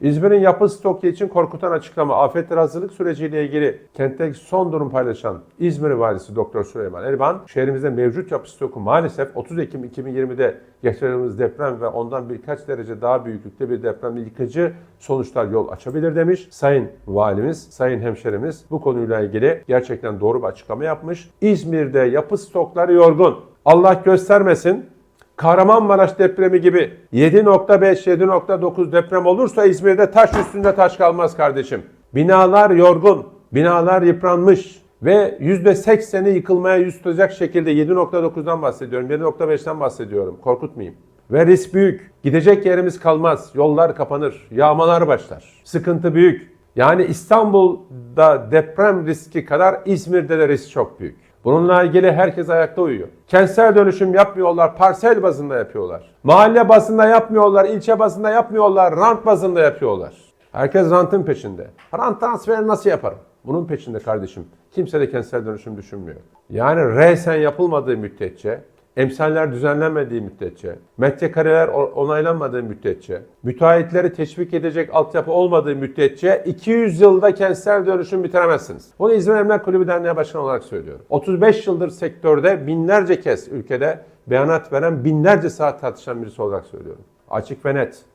İzmir'in yapı stoku için korkutan açıklama. Afetlere hazırlık süreciyle ilgili kentteki son durum paylaşan İzmir Valisi Doktor Süleyman Elvan, şehrimizde mevcut yapı stoku maalesef 30 Ekim 2020'de geçirdiğimiz deprem ve ondan birkaç derece daha büyüklükte bir depremle yıkıcı sonuçlar yol açabilir demiş. Sayın Valimiz, Sayın Hemşerimiz bu konuyla ilgili gerçekten doğru bir açıklama yapmış. İzmir'de yapı stokları yorgun. Allah göstermesin Kahramanmaraş depremi gibi 7.5, 7.9 deprem olursa İzmir'de taş üstünde taş kalmaz kardeşim. Binalar yorgun, binalar yıpranmış ve %80'i yıkılmaya yüz tutacak şekilde 7.9'dan bahsediyorum, 7.5'ten bahsediyorum. Korkutmayayım. Ve risk büyük. Gidecek yerimiz kalmaz. Yollar kapanır. Yağmalar başlar. Sıkıntı büyük. Yani İstanbul'da deprem riski kadar İzmir'de de risk çok büyük. Bununla ilgili herkes ayakta uyuyor. Kentsel dönüşüm yapmıyorlar, parsel bazında yapıyorlar. Mahalle bazında yapmıyorlar, ilçe bazında yapmıyorlar, rant bazında yapıyorlar. Herkes rantın peşinde. Rant transferi nasıl yaparım? Bunun peşinde kardeşim. Kimse de kentsel dönüşüm düşünmüyor. Yani resen yapılmadığı müddetçe, emsaller düzenlenmediği müddetçe, metrekareler onaylanmadığı müddetçe, müteahhitleri teşvik edecek altyapı olmadığı müddetçe 200 yılda kentsel dönüşüm bitiremezsiniz. Bunu İzmir Emlak Kulübü Derneği Başkanı olarak söylüyorum. 35 yıldır sektörde binlerce kez ülkede beyanat veren binlerce saat tartışan birisi olarak söylüyorum. Açık ve net.